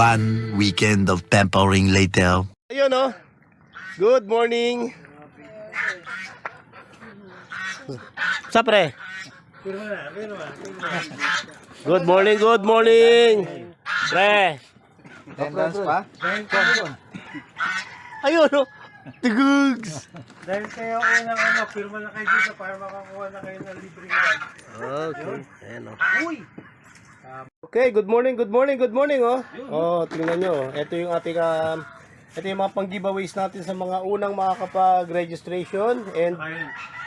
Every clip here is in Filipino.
One weekend of pampering later. Ayun oh. Good morning. Sa pre? Good morning, good morning. Pre. Attendance pa? Ayun oh. Tigugs. Dahil kayo unang ano, firma na kayo dito para makakuha na kayo ng libreng ride. Okay. Ayan oh. Uy! Okay, good morning, good morning, good morning oh. Oh, tingnan nyo. Ito yung ating um, ito yung mga pang-giveaways natin sa mga unang makakapag-registration and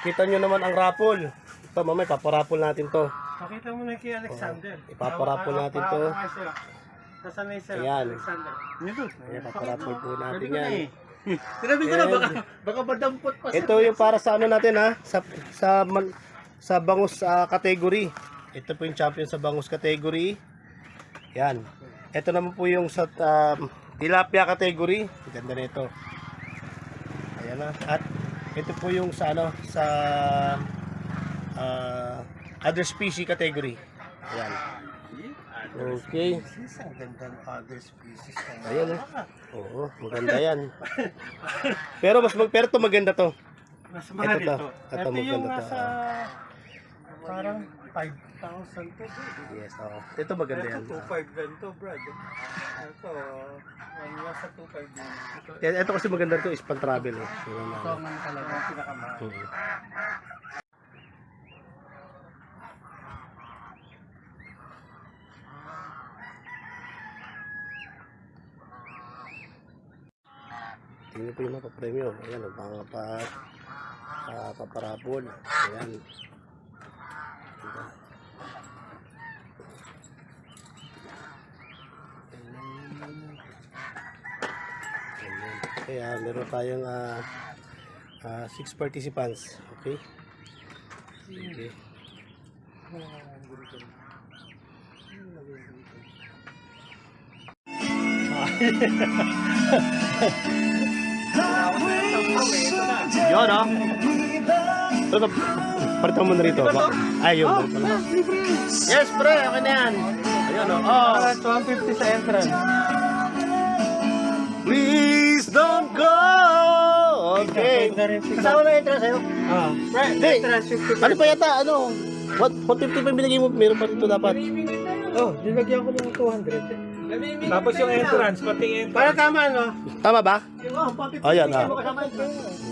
kita nyo naman ang raffle. Ito, mamaya paparapol natin to. Pakita mo na kay Alexander. Oh, ipaparapol natin to. Sasanay sila. Ayan. Alexander. Ayan, paparapol po natin yan. eh. Sinabi ko na baka, baka madampot pa Ito yung para sa ano natin ha, sa sa sa bangus ah, category. Ito po yung champion sa bangus category. Yan. Ito naman po yung sa um, tilapia category. Ganda na ito. Ayan na. At ito po yung sa ano sa ah, other species category. Ayan. Okay. Ang ganda ng other species. Ayan eh. Oo, maganda yan. pero mas mag pero to maganda to. Mas mahal Ito to. ito. Ito Ito yung nasa parang 5,000 to. Yes, oo. Ito maganda yan. Ito 2,500 lang to, Brad. Ito, ang nasa 2,500 din. Ito, Yan, ito kasi maganda to is pang travel eh. Yun ang ito ano. ang talaga ang pinakamahal. Oo. Tingnan po yung mga premyo. Ayan, ang mga pa, uh, paparapol. Ayan. Diba? Ayan. Kaya meron tayong ah, ah, six participants. Okay? Sige. Yun, no? Pero, palitan mo na rito. Ay, yun. Yes, pre. Okay na yan. Ayun, no? Oh. Ah, 150 sa entrance. Please don't go! Okay. Kasama na entrance sa'yo? Ah, right. Hindi. Entrance 50 Ano pa yata? Ano? What, what 50 pa yung binigay mo? Meron pa rito dapat. Oh, nilagyan ko ng 200. Tapos yung entrance, pati entrance. Para tama, no? Tama ba? Oh, pati Ayan, ah.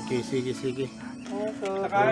Okay, sige, sige. Kami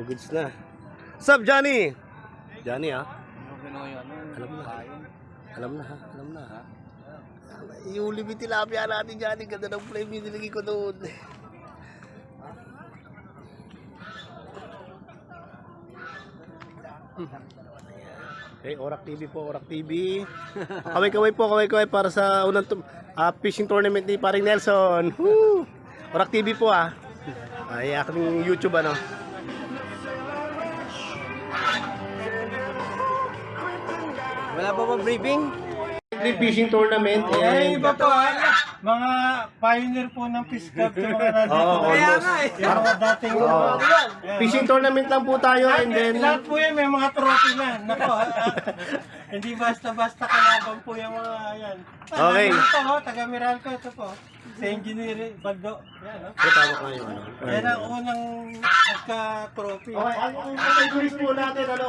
Nag-goods na. Sup, Johnny? Johnny, ah. Alam na. Alam na, ha? Alam na, ha? Yung limit tilapia natin, Johnny. Ganda ng frame yung nilagay ko doon. Okay, Orak TV po, Orak TV. Kaway-kaway po, kaway-kaway para sa unang ah, fishing tournament ni Paring Nelson. Woo! Orak TV po ah. Ay, aking YouTube ano. Wala pa ba briefing? Fishing tournament. Ay, and iba pa. mga pioneer po ng Fish Club yung mga nandito. Oo, Kaya nga eh. Yung mga dating... Yan. Fishing tournament lang po tayo and then... Lahat po yan, may mga trophy na. Nako, ah, ah, hindi basta-basta kalaban po yung mga yan. Ah, Okay. Ito po, taga Meralco, ito po. Sa engineering, Bagdo. Yan, no? Tama ko yung ano. Yan ang unang nagka-trophy. Okay, ang ang categories po natin, ano,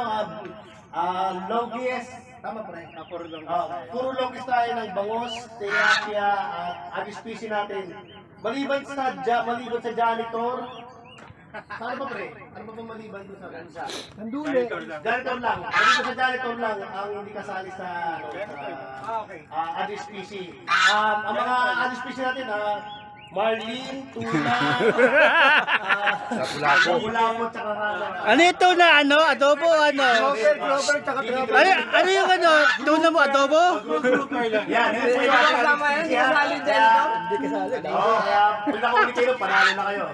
ah, ah, longest, tama pa rin? Puro lang. Ah, puro longest tayo ng bangos, tilapia, at agis species natin. Maliban sa, ja, maliban sa janitor, Ano ba pre? Ano ba ba maliban doon sa bansa? Nanduli. Janitor lang. Maliban sa janitor lang ang hindi kasali sa ano, Ah, uh, other species. Um, ang mga species natin, ah, marlin, tuna, uh, Sapulapo. Sapulapo, tsaka. Ano ito na ano? Adobo o ano? Grover, Grover, tsaka Grover. Ano, ano yung ano? Tuna mo adobo? Yan, yan kasama yan. Kasali dyan. Hindi kasali. Oo, kaya pag nakahuli kayo, panalo na kayo.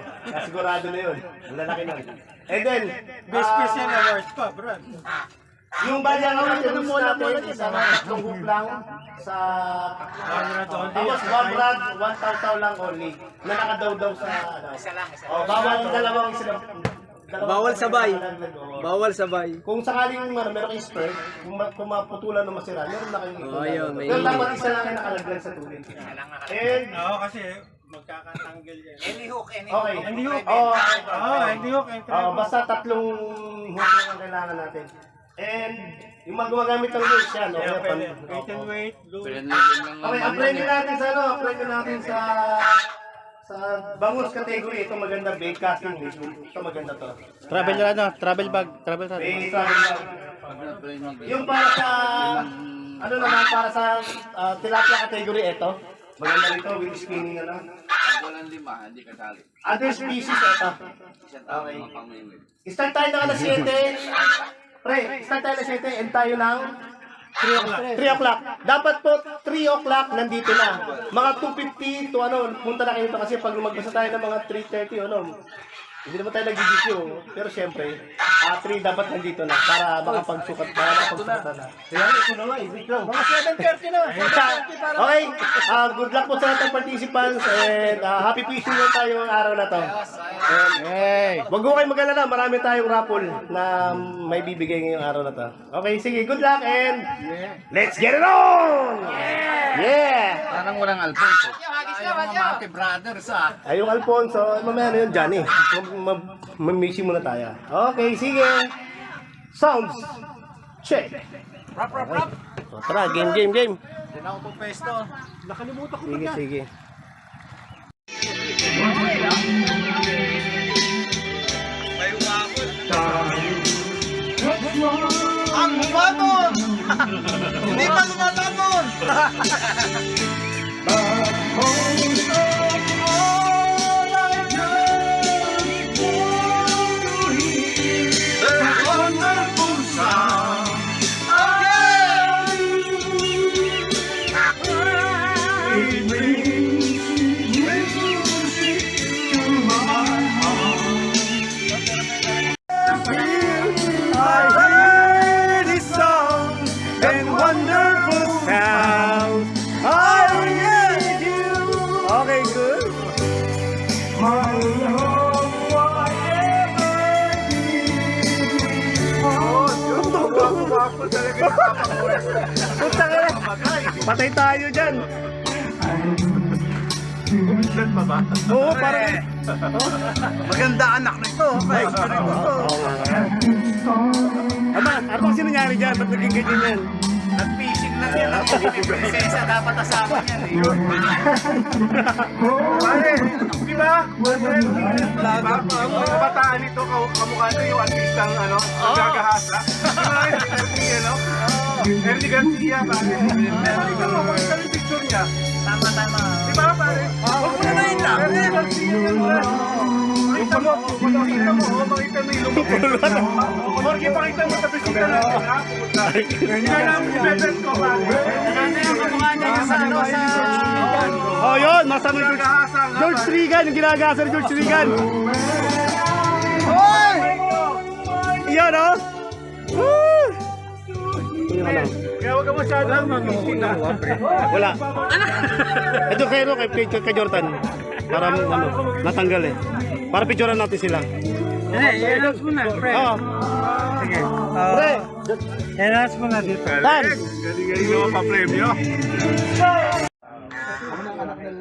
Sigurado na yun. Ang lalaki nun. And then, Best ah, special awards pa, Brad. Yung banya nga natin, rules natin, isang tatlong hook lang sa... Tapos one rod, one taw-taw lang only. Na nakadaw-daw sa... Ano. Isa lang, isa Oh, bawal dalawang sila. dalawang Bawal sabay. oo. Bawal sabay. Kung sakaling ano, meron kayong spur, kung, ma- kung maputulan o masira, meron na kayong ito. Oh, yun, may- Pero dapat isa lang kayo nakalaglag sa tubig. And, Oo, kasi magkakatanggal yan. okay. Hindi hook. Oh, Oo, hindi hook. Ang Oh, basta tatlong hook lang ang kailangan natin. And, yung mga gumagamit ng hooks yan, okay? Kaya pwede. pan- Weight and weight. Okay, apply din natin sa ano, apply din natin sa sa bangus category. Ito maganda, bait casting. Ito maganda to. Travel na ano? Travel bag. Travel bag. Bait travel bag. Yung para sa, ano naman, para sa ah, tilapia category, ito. Maganda rito, with spinning ano. Walang lima, hindi kasali. Other species, ito. Isang tao Okay. mga. Start tayo ng alas 7. Pre, start tayo alas 7 and tayo ng 3 o'clock. 3 o'clock. Dapat po 3 o'clock nandito na. Mga 2.50 to ano, punta na kayo dito kasi pag magbasa tayo ng mga 3.30 ano, hindi naman tayo nag-GQ. Pero syempre, ah 3 dapat nandito na para makapagsukat para makapagsukat na. Kaya ito na nga, ibig lang. Mga 7.30 na. okay, ah good luck po sa lahat ng participants and ah, happy fishing na tayo ang araw na to. And, Hey! Wag mo kayo mag-alala, marami tayong raffle na may bibigay ngayong araw na to. Okay, sige, good luck and let's get it on! Yeah! Parang walang Alfonso. Ayaw mga Brothers ah. Ay, yung Alfonso, mamaya na yun, Johnny. Mamisi muna tayo. Okay, sige. Sounds. Check. Rap, rap, rap. O, tara, game, game, game. Hindi na ako pupesto. Sige, sige. Ang baton! Hindi pa lumalanon! Puta ka na. Patay tayo dyan. Oo, parang... Maganda anak nito. Ay, Ama, ano bang sinangyari dyan? Ba't naging ganyan yan? Nag-fishing lang yan. Ako, prinsesa dapat kasama eh. Pare, di ba? Ang kabataan nito, kamukha nito yung artistang ano, gagahasa. Di ba? Ano? Ernie Garcia, pare. Ernie, mo, yung picture niya. Tama, tama. Di pare? Huwag mo na yun lang. Ernie Garcia, mo, makita mo, oh, makita mo yung lumabas. Pakita mo sa bisita natin, ha? Na namin i-bebet ko, pare. Oh, yun. Masama George, George. Regan. Yung ginagasa ni George Regan. Hoy! Yan, oh. Woo! ito yung ano. Kaya huwag ka masyadong mag-ising ha. Wala. Ito kay, ano, kay, Jordan. Para ano, natanggal eh. Para picturean natin sila. Hindi, i-announce mo na, pre. Oo. Sige. Pre, I-announce mo na dito. Dan! Galing-galing naman pa-premyo.